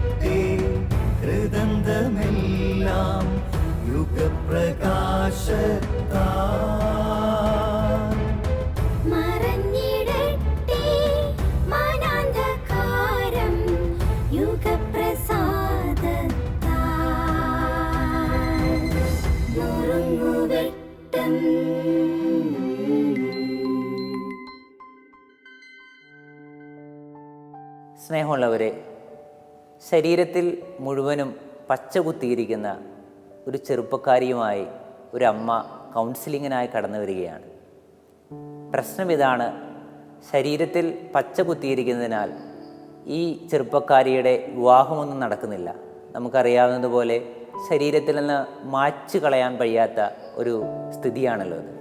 ഇറങ്ങിടട്ടെ ഹൃദന്തമെല്ലാം യുഗപ്രകാശത്താ സ്നേഹമുള്ളവരെ ശരീരത്തിൽ മുഴുവനും പച്ച കുത്തിയിരിക്കുന്ന ഒരു ചെറുപ്പക്കാരിയുമായി ഒരു അമ്മ കൗൺസിലിങ്ങിനായി കടന്നു വരികയാണ്. പ്രശ്നം ഇതാണ് ശരീരത്തിൽ പച്ച കുത്തിയിരിക്കുന്നതിനാൽ ഈ ചെറുപ്പക്കാരിയുടെ വിവാഹമൊന്നും നടക്കുന്നില്ല. നമുക്കറിയാവുന്നതുപോലെ ശരീരത്തിൽ നിന്ന് മായ്ച്ചു കളയാൻ കഴിയാത്ത ഒരു സ്ഥിതിയാണല്ലോ അത്.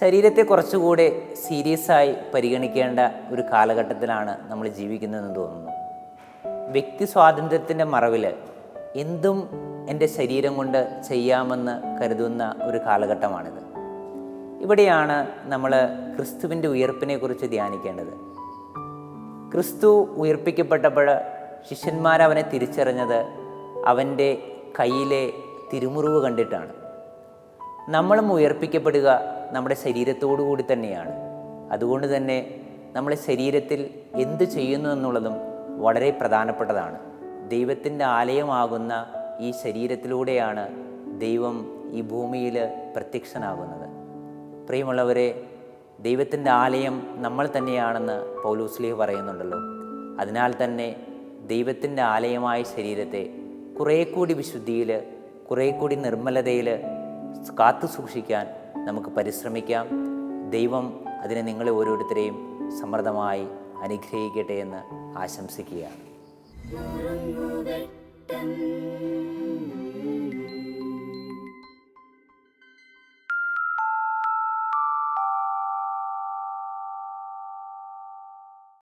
ശരീരത്തെ കുറച്ചുകൂടെ സീരിയസ് ആയി പരിഗണിക്കേണ്ട ഒരു കാലഘട്ടത്തിലാണ് നമ്മൾ ജീവിക്കുന്നതെന്ന് തോന്നുന്നു. വ്യക്തി സ്വാതന്ത്ര്യത്തിന്റെ മറവിൽ എന്തും എന്റെ ശരീരം കൊണ്ട് ചെയ്യാമെന്ന് കരുതുന്ന ഒരു കാലഘട്ടമാണിത്. ഇവിടെയാണ് നമ്മൾ ക്രിസ്തുവിന്റെ ഉയർപ്പിനെക്കുറിച്ച് ധ്യാനിക്കേണ്ടത്. ക്രിസ്തു ഉയർപ്പിക്കപ്പെട്ടപ്പോൾ ശിഷ്യന്മാരവനെ തിരിച്ചറിഞ്ഞത് അവന്റെ കയ്യിലെ തിരുമുറിവ് കണ്ടിട്ടാണ്. നമ്മളും ഉയർപ്പിക്കപ്പെടുക നമ്മുടെ ശരീരത്തോടു കൂടി തന്നെയാണ്. അതുകൊണ്ട് തന്നെ നമ്മളെ ശരീരത്തിൽ എന്ത് ചെയ്യുന്നു എന്നുള്ളതും വളരെ പ്രധാനപ്പെട്ടതാണ്. ദൈവത്തിന്റെ ആലയമാകുന്ന ഈ ശരീരത്തിലൂടെയാണ് ദൈവം ഈ ഭൂമിയിൽ പ്രത്യക്ഷനാകുന്നത്. പ്രിയമുള്ളവരെ ദൈവത്തിന്റെ ആലയം നമ്മൾ തന്നെയാണെന്ന് പൗലൂസ്ലിഹ് പറയുന്നുണ്ടല്ലോ. അതിനാൽ തന്നെ ദൈവത്തിന്റെ ആലയമായ ശരീരത്തെ കുറേ കൂടി വിശുദ്ധിയിൽ കുറേ കൂടി നിർമ്മലതയിൽ കാത്തു സൂക്ഷിക്കാൻ നമുക്ക് പരിശ്രമിക്കാം. ദൈവം അതിനെ നിങ്ങളെ ഓരോരുത്തരെയും സമൃദ്ധമായി അനുഗ്രഹിക്കട്ടെ എന്ന് आश्रम से किया।